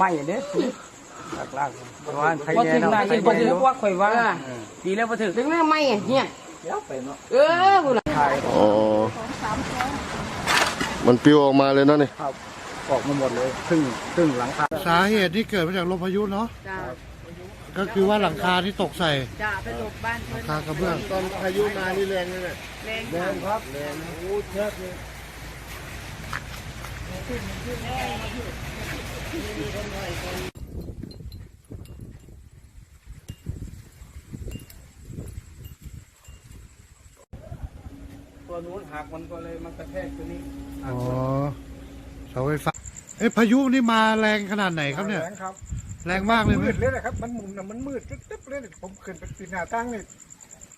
ไหม้เด้ลากลากประมาณใครพอแน่ถึงเนาะนาใครทีพอแน่ถึงเนาะว่าข่อยว่า ดีแล้วพอถึงถึงเรื่องไม่เฮียเดี๋ยวไปเนาะเออบุญถ่ายอ๋อ มันปลิวออกมาเลยเนาะนี่ ครับออกมาหมดเลยครึ่งครึ่งหลังคาสาเหตุที่เกิดมาจากลมพายุเนาะจ้าก็คือว่าหลังคาที่ตกใส่จ้าไปหลบบ้านหลังคากระเบื้อง ตอนพายุมานี่แรงเลยเนี่ยแรงแรงครับแรงโอ้เชิดเลย ตัวนู้นหักมันก็เลยมันกระแทกตัวนี้หักอ๋อเสาไฟฟ้าเอ้พายุนี่มาแรงขนาดไหนครับเนี่ย แรงครับแรงมากเลยไหมมืดเลยนะครับ มันมุมน่ะมันมืดตึ๊บๆเลยผมขึ้นไปปีนหน้าตั้งนี่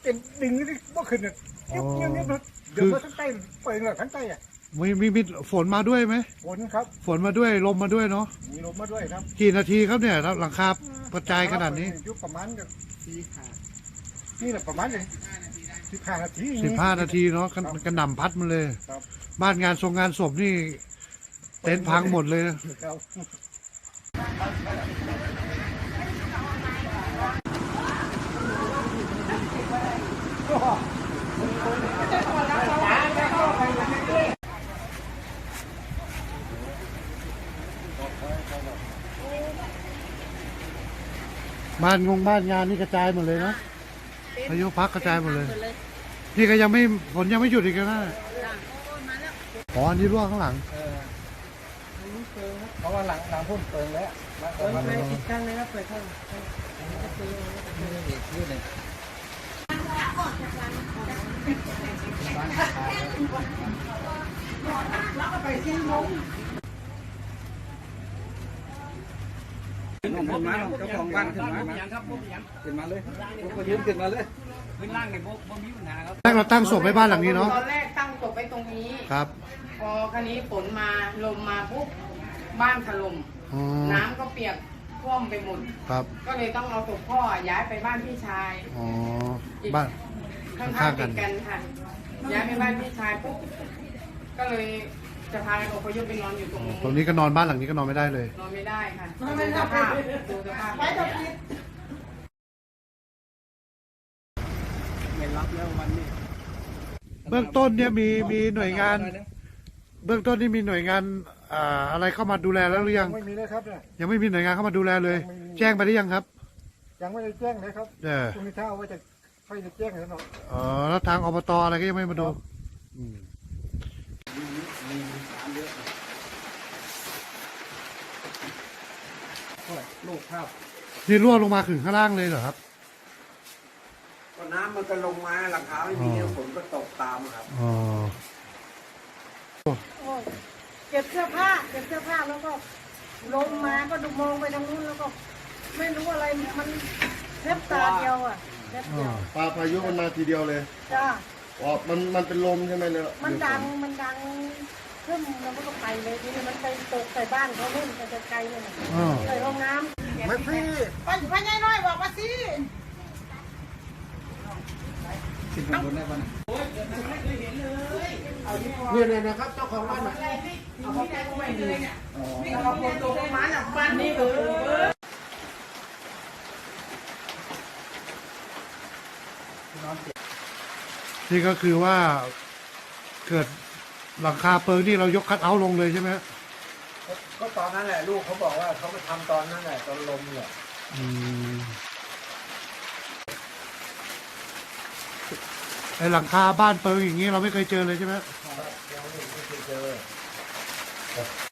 เป็นดิ่งนี่บ่ขึ้นเนี่ยเงียบเงียบเงียบเดี๋ยวมาทั้งใต้เปิดเลยทั้งใต้อะ มีมีมีฝนมาด้วยไหม ฝนครับ ฝนมาด้วยลมมาด้วยเนาะ มีลมมาด้วยครับกี่นาทีครับเนี่ยครับหลังคากระจายขนาดนี้ ยุบประมาณกับสี่ห้านี่แหละประมาณเลยสิบห้านาทีสิบห้านาทีเนาะกันกระหน่ำพัดมาเลย ครับบ้านงานทรงงานศพนี่ เต็นท์พังหมดเลยนะ ครับ บ้านงงบ้านงานนี่กระจายหมดเลยนะพายุพักกระจายหมดเลย นี่ก็ยังไม่ฝนยังไม่หยุดอีกนะอ๋ออันนี้ร่วงข้างหลังเพราะว่าหลังหลังพุ่นเปิงแล้วหลังเปิงมาเลยติดตั้งเลยครับเปิดข้างยืดเล ยขึ้นมาเจ้าของบ้านขึ้นมาขึ้นมาเลยก็ยืนขึ้นมาเลยขึ้นล่างในบ่บ่มีปัญหาครับแรกเราตั้งศพไว้บ้านหลังนี้เนาะตอนแรกตั้งตกไว้ตรงนี้ครับ พอคันนี้ฝนมาลมมาปุ๊บบ้านถล่มน้ำก็เปียกท่วมไปหมดครับ ก็เลยต้องเอาศพพ่อย้ายไปบ้านพี่ชายอ๋อบ้านข้างๆติดกันค่ะย้ายไปบ้านพี่ชายปุ๊บก็เลย จะพากันอพยพไปนอนอยู่ตรงนี้ตรงนี้ก็นอนบ้านหลังนี้ก็นอนไม่ได้เลย นอนไม่ได้ค่ะดูสภาพดูสภาพไม่รับแล้ววันนี้ เบื้องต้นเนี่ยมีมีหน่วยงาน เบื้องต้นนี่มีหน่วยงานอ่าอะไรเข้ามาดูแลแล้วหรือยัง ไม่มีเลยครับเนี่ย ยังไม่มีหน่วยงานเข้ามาดูแลเลยไม่มีแจ้งไปได้ยังครับ ยังไม่ได้แจ้งเลยครับเออพรุ่งนี้ถ้าเอาไว้จะค่อยจะแจ้งเลยเนาะอ๋อแล้วทางอบตอะไรก็ยังไม่มาดูอืม ลูกภาพนี่ร่วงลงมาถึงข้างล่างเลยเหรอครับ ก็น้ำมันก็ลงมาหลังคาไม่มีเนี่ยฝนก็ตกตามครับ อ๋อเก็บเสื้อผ้าเก็บเสื้อผ้าแล้วก็ลงมาก็ดูมองไปทางนู้นแล้วก็ ไม่รู้อะไรมันแทบตาเดียวอะแทบเดียวปลาพายุมันมาทีเดียวเลยจ้าอ๋อมันมันเป็นลมใช่ไหมเนี่ยมันดังมันดังขึ้นแล้วมันก็ไปเลยทีนี้มันไปตกใส่บ้านเขาเล่นไปไกลๆเลยนะอ๋อใส่ห้องน้ ไม่พี่ำไปไปยายน้อยบอกมาสิขึ้นข้างบนได้ปะเนี่ยเนี่ยนะครับเจ้าของบ้านน่ะเราคนตกมาหนักบ้านนี่เออนี่ก็คือว่าเกิดหลังคาเปิงนี่เรายกคัดเอาท์ลงเลยใช่ไหมฮะ ก็ตอนนั้นแหละลูกเขาบอกว่าเขามาทำตอนนั้นแหละตอนลมเนี่ยอืมไอหลังคาบ้านเปิงอย่างนี้เราไม่เคยเจอเลยใช่ไหมยังไม่เคยเจอ